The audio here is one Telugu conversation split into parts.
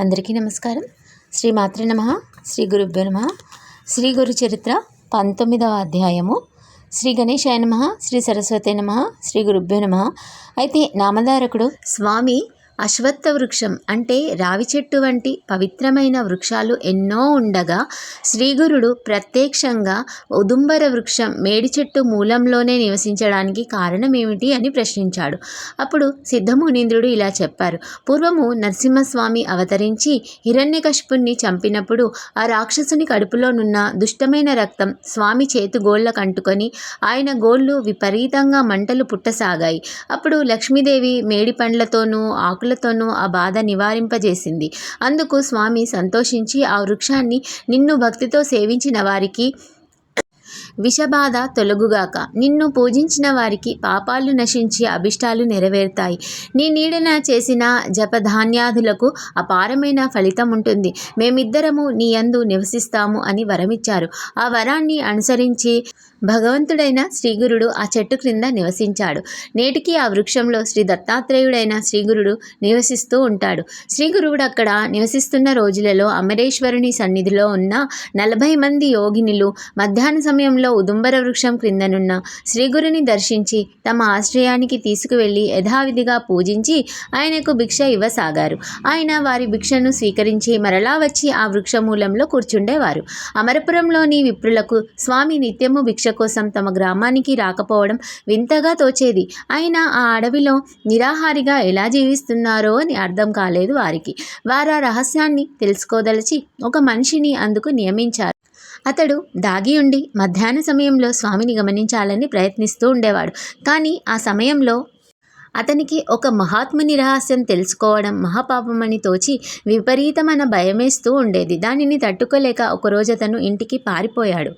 అందరికీ నమస్కారం. శ్రీ మాతృ నమ శ్రీ గురుభ్యో నమ. శ్రీ గురు చరిత్ర పంతొమ్మిదవ అధ్యాయము. శ్రీ గణేశాయ నమ శ్రీ సరస్వతి నమ శ్రీ గురుభ్యో నమ. అయితే నామధారకుడు స్వామి అశ్వత్థ వృక్షం అంటే రావి చెట్టు వంటి పవిత్రమైన వృక్షాలు ఎన్నో ఉండగా శ్రీగురుడు ప్రత్యక్షంగా ఉదుంబర వృక్షం మేడి చెట్టు మూలంలోనే నివసించడానికి కారణం ఏమిటి అని ప్రశ్నించాడు. అప్పుడు సిద్ధమునీంద్రుడు ఇలా చెప్పారు. పూర్వము నరసింహస్వామి అవతరించి హిరణ్యకశిపుణ్ణి చంపినప్పుడు ఆ రాక్షసుని కడుపులోనున్న దుష్టమైన రక్తం స్వామి చేతు గోళ్ళకు అంటుకొని ఆయన గోళ్ళు విపరీతంగా మంటలు పుట్టసాగాయి. అప్పుడు లక్ష్మీదేవి మేడి పండ్లతోనూ ఆకులతోనూ ఆ బాధ నివారింపజేసింది. అందుకు స్వామి సంతోషించి ఆ వృక్షాన్ని నిన్ను భక్తితో సేవించిన వారికి విషబాధ తొలగుగాక. నిన్ను పూజించిన వారికి పాపాలు నశించి అభిష్టాలు నెరవేరుతాయి. నీ నీడన చేసిన జపధాన్యాదులకు అపారమైన ఫలితం ఉంటుంది. మేమిద్దరము నీ యందు నివసిస్తాము అని వరమిచ్చారు. ఆ వరాన్ని అనుసరించి భగవంతుడైన శ్రీగురుడు ఆ చెట్టు క్రింద నివసించాడు. నేటికి ఆ వృక్షంలో శ్రీ దత్తాత్రేయుడైన శ్రీగురుడు నివసిస్తూ ఉంటాడు. శ్రీగురువుడు అక్కడ నివసిస్తున్న రోజులలో అమరేశ్వరుని సన్నిధిలో ఉన్న నలభై మంది యోగినులు మధ్యాహ్న సమయంలో ఉదుంబర వృక్షం క్రిందనున్న శ్రీగురుని దర్శించి తమ ఆశ్రయానికి తీసుకువెళ్ళి యథావిధిగా పూజించి ఆయనకు భిక్ష ఇవ్వసాగారు. ఆయన వారి భిక్షను స్వీకరించి మరలా వచ్చి ఆ వృక్షమూలంలో కూర్చుండేవారు. అమరపురంలోని విప్రులకు స్వామి నిత్యము భిక్ష కోసం తమ గ్రామానికి రాకపోవడం వింతగా తోచేది. అయినా ఆ అడవిలో నిరాహారిగా ఎలా జీవిస్తున్నారో అని అర్థం కాలేదు వారికి. వారు ఆ రహస్యాన్ని తెలుసుకోదలిచి ఒక మనిషిని అందుకు నియమించారు. అతడు దాగి ఉండి మధ్యాహ్న సమయంలో స్వామిని గమనించాలని ప్రయత్నిస్తూ ఉండేవాడు. కానీ ఆ సమయంలో అతనికి ఒక మహాత్ముని రహస్యం తెలుసుకోవడం మహాపాపమని తోచి విపరీతమైన భయమేస్తూ ఉండేది. దానిని తట్టుకోలేక ఒకరోజు అతను ఇంటికి పారిపోయాడు.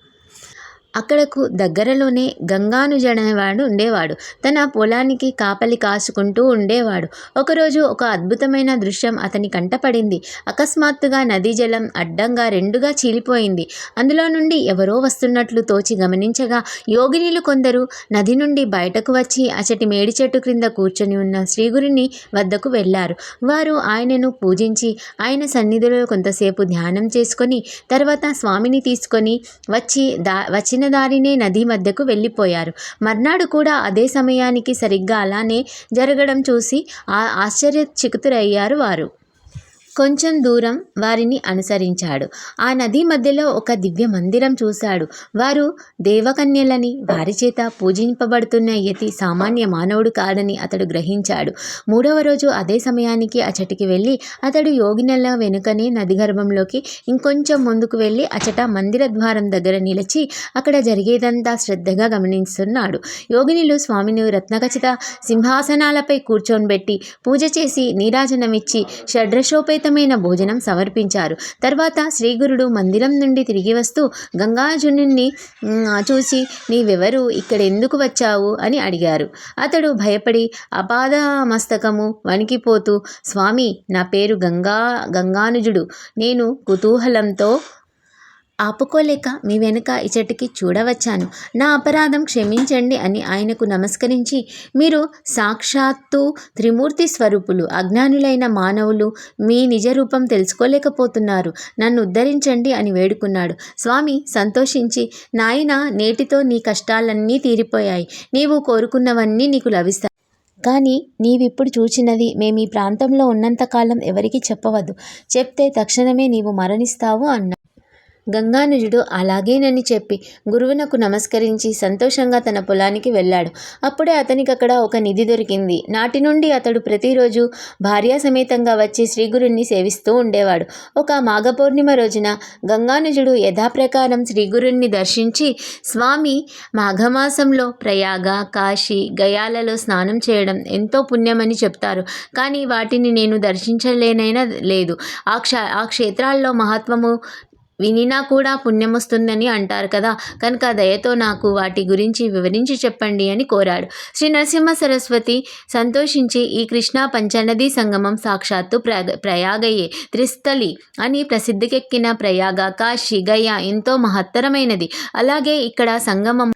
అక్కడకు దగ్గరలోనే గంగానుజడనేవాడు ఉండేవాడు. తన పొలానికి కాపలి కాసుకుంటూ ఉండేవాడు. ఒకరోజు ఒక అద్భుతమైన దృశ్యం అతని కంటపడింది. అకస్మాత్తుగా నదీ జలం అడ్డంగా రెండుగా చీలిపోయింది. అందులో నుండి ఎవరో వస్తున్నట్లు తోచి గమనించగా యోగినీలు కొందరు నది నుండి బయటకు వచ్చి అచటి మేడి చెట్టు క్రింద కూర్చొని ఉన్న శ్రీగురిని వద్దకు వెళ్ళారు. వారు ఆయనను పూజించి ఆయన సన్నిధిలో కొంతసేపు ధ్యానం చేసుకొని తర్వాత స్వామిని తీసుకొని వచ్చి దా వచ్చిన వచ్చిన దారినే నది మధ్యకు వెళ్ళిపోయారు. మర్నాడు కూడా అదే సమయానికి సరిగ్గా అలానే జరగడం చూసి ఆ ఆశ్చర్యచకితులయ్యారు వారు. కొంచెం దూరం వారిని అనుసరించాడు. ఆ నది మధ్యలో ఒక దివ్య మందిరం చూశాడు. వారు దేవకన్యలని వారి చేత పూజింపబడుతున్న యతి సామాన్య మానవుడు కాడని అతడు గ్రహించాడు. మూడవ రోజు అదే సమయానికి అచటికి వెళ్ళి అతడు యోగినల వెనుకనే నది గర్భంలోకి ఇంకొంచెం ముందుకు వెళ్ళి అచట మందిర ద్వారం దగ్గర నిలిచి అక్కడ జరిగేదంతా శ్రద్ధగా గమనిస్తున్నాడు. యోగినిలు స్వామిని రత్నఖచిత సింహాసనాలపై కూర్చోనబెట్టి పూజ చేసి నీరాజనమిచ్చి షడ్రశోపే ప్రశాంతమైన భోజనం సమర్పించారు. తర్వాత శ్రీగురుడు మందిరం నుండి తిరిగి వస్తూ గంగాజునుని చూసి నీవెవరు? ఇక్కడ ఎందుకు వచ్చావు? అని అడిగారు. అతడు భయపడి అపాద మస్తకము వణికిపోతూ స్వామి నా పేరు గంగా గంగానుజుడు. నేను కుతూహలంతో ఆపుకోలేక మీ వెనుక ఇచటికి చూడవచ్చాను. నా అపరాధం క్షమించండి అని ఆయనకు నమస్కరించి మీరు సాక్షాత్తు త్రిమూర్తి స్వరూపులు అజ్ఞానులైన మానవులు మీ నిజ రూపం తెలుసుకోలేకపోతున్నారు. నన్ను ఉద్ధరించండి అని వేడుకున్నాడు. స్వామి సంతోషించి నాయన నేటితో నీ కష్టాలన్నీ తీరిపోయాయి. నీవు కోరుకున్నవన్నీ నీకు లభిస్తాయి. కానీ నీవిప్పుడు చూచినది మేము ఈ ప్రాంతంలో ఉన్నంతకాలం ఎవరికి చెప్పవద్దు. చెప్తే తక్షణమే నీవు మరణిస్తావు అన్నా గంగానుజుడు అలాగేనని చెప్పి గురువునకు నమస్కరించి సంతోషంగా తన పొలానికి వెళ్ళాడు. అప్పుడే అతనికి అక్కడ ఒక నిధి దొరికింది. నాటి నుండి అతడు ప్రతిరోజు భార్యా సమేతంగా వచ్చి శ్రీగురుణ్ణి సేవిస్తూ ఉండేవాడు. ఒక మాఘపౌర్ణిమ రోజున గంగానుజుడు యథాప్రకారం శ్రీగురుణ్ణి దర్శించి స్వామి మాఘమాసంలో ప్రయాగ కాశీ గయాలలో స్నానం చేయడం ఎంతో పుణ్యమని చెప్తారు. కానీ వాటిని నేను దర్శించలేనైనా లేదు. ఆ క్ష ఆ క్షేత్రాల్లో మహత్వము వినినా కూడా పుణ్యం వస్తుందని అంటారు కదా. కనుక దయతో నాకు వాటి గురించి వివరించి చెప్పండి అని కోరాడు. శ్రీ నరసింహ సరస్వతి సంతోషించి ఈ కృష్ణా పంచనదీ సంగమం సాక్షాత్తు ప్రగ ప్రయాగయే. త్రిస్థలి అని ప్రసిద్ధికెక్కిన ప్రయాగ కాశీ గయ ఎంతో మహత్తరమైనది. అలాగే ఇక్కడ సంగమం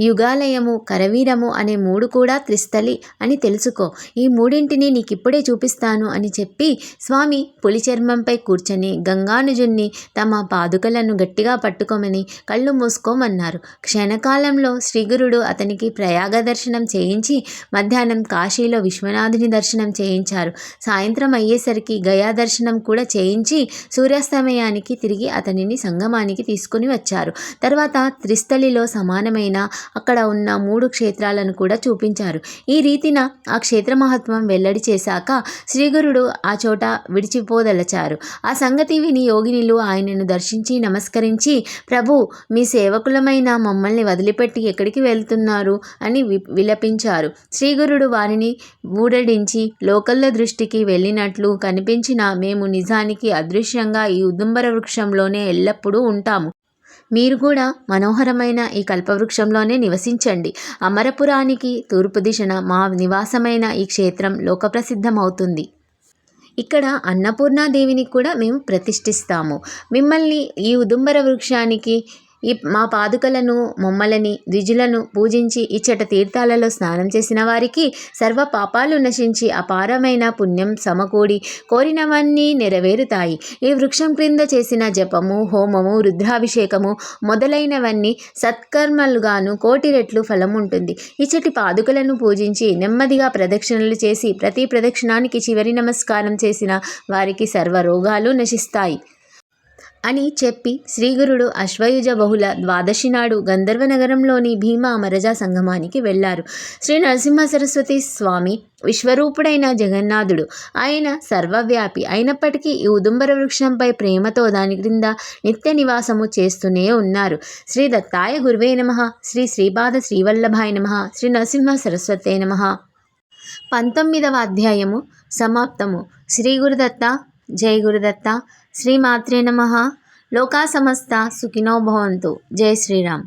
యుగాలయము కరవీరము అనే మూడు కూడా త్రిస్థలి అని తెలుసుకో. ఈ మూడింటిని నీకిప్పుడే చూపిస్తాను అని చెప్పి స్వామి పులి చర్మంపై కూర్చొని గంగానుజుణ్ణి తమ పాదుకలను గట్టిగా పట్టుకోమని కళ్ళు మూసుకోమన్నారు. క్షణకాలంలో శ్రీగురుడు అతనికి ప్రయాగ దర్శనం చేయించి మధ్యాహ్నం కాశీలో విశ్వనాథుని దర్శనం చేయించారు. సాయంత్రం అయ్యేసరికి గయా దర్శనం కూడా చేయించి సూర్యాస్తమయానికి తిరిగి అతనిని సంగమానికి తీసుకుని వచ్చారు. తర్వాత త్రిస్థలిలో సమానమైన అక్కడ ఉన్న మూడు క్షేత్రాలను కూడా చూపించారు. ఈ రీతిన ఆ క్షేత్ర మహత్వం వెల్లడి చేశాక శ్రీగురుడు ఆ చోట విడిచిపోదలచారు. ఆ సంగతి విని యోగినిలు ఆయనను దర్శించి నమస్కరించి ప్రభు మీ సేవకులమైన మమ్మల్ని వదిలిపెట్టి ఎక్కడికి వెళ్తున్నారు? అని వి విలపించారు. శ్రీగురుడు వారిని ఊడడించి లోకల్ల దృష్టికి వెళ్ళినట్లు కనిపించిన మేము నిజానికి అదృశ్యంగా ఈ ఉదుంబర వృక్షంలోనే ఎల్లప్పుడూ ఉంటాము. మీరు కూడా మనోహరమైన ఈ కల్పవృక్షంలోనే నివసించండి. అమరపురానికి తూర్పు దిశన మా నివాసమైన ఈ క్షేత్రం లోకప్రసిద్ధమవుతుంది. ఇక్కడ అన్నపూర్ణాదేవిని కూడా మేము ప్రతిష్ఠిస్తాము. మిమ్మల్ని ఈ ఉదుంబర వృక్షానికి ఈ మా పాదుకలను మొమ్మలని ద్విజులను పూజించి ఇచ్చట తీర్థాలలో స్నానం చేసిన వారికి సర్వ పాపాలు నశించి అపారమైన పుణ్యం సమకూడి కోరినవన్నీ నెరవేరుతాయి. ఈ వృక్షం క్రింద చేసిన జపము హోమము రుద్రాభిషేకము మొదలైనవన్నీ సత్కర్మలుగాను కోటి రెట్లు ఫలం ఉంటుంది. ఇచ్చటి పాదుకలను పూజించి నెమ్మదిగా ప్రదక్షిణలు చేసి ప్రతి ప్రదక్షిణానికి చివరి నమస్కారం చేసిన వారికి సర్వ రోగాలు నశిస్తాయి. అని చెప్పి శ్రీగురుడు అశ్వయుజ బహుళ ద్వాదశి నాడు గంధర్వ నగరంలోని భీమా అమరజా సంగమానికి వెళ్ళారు. శ్రీ నరసింహ సరస్వతి స్వామి విశ్వరూపుడైన జగన్నాథుడు. ఆయన సర్వవ్యాపి అయినప్పటికీ ఈ ఉదుంబర వృక్షంపై ప్రేమతో దాని క్రింద నిత్య నివాసము చేస్తూనే ఉన్నారు. శ్రీ దత్తాయ గురువే నమ. శ్రీ శ్రీపాద శ్రీవల్లభాయ నమ. శ్రీ నరసింహ సరస్వతే నమ. పంతొమ్మిదవ అధ్యాయము సమాప్తము. శ్రీ గురుదత్త జై గురుదత్త శ్రీమాత్రే నమ లోకా సమస్త సుఖినో భవంతు జై శ్రీరామ్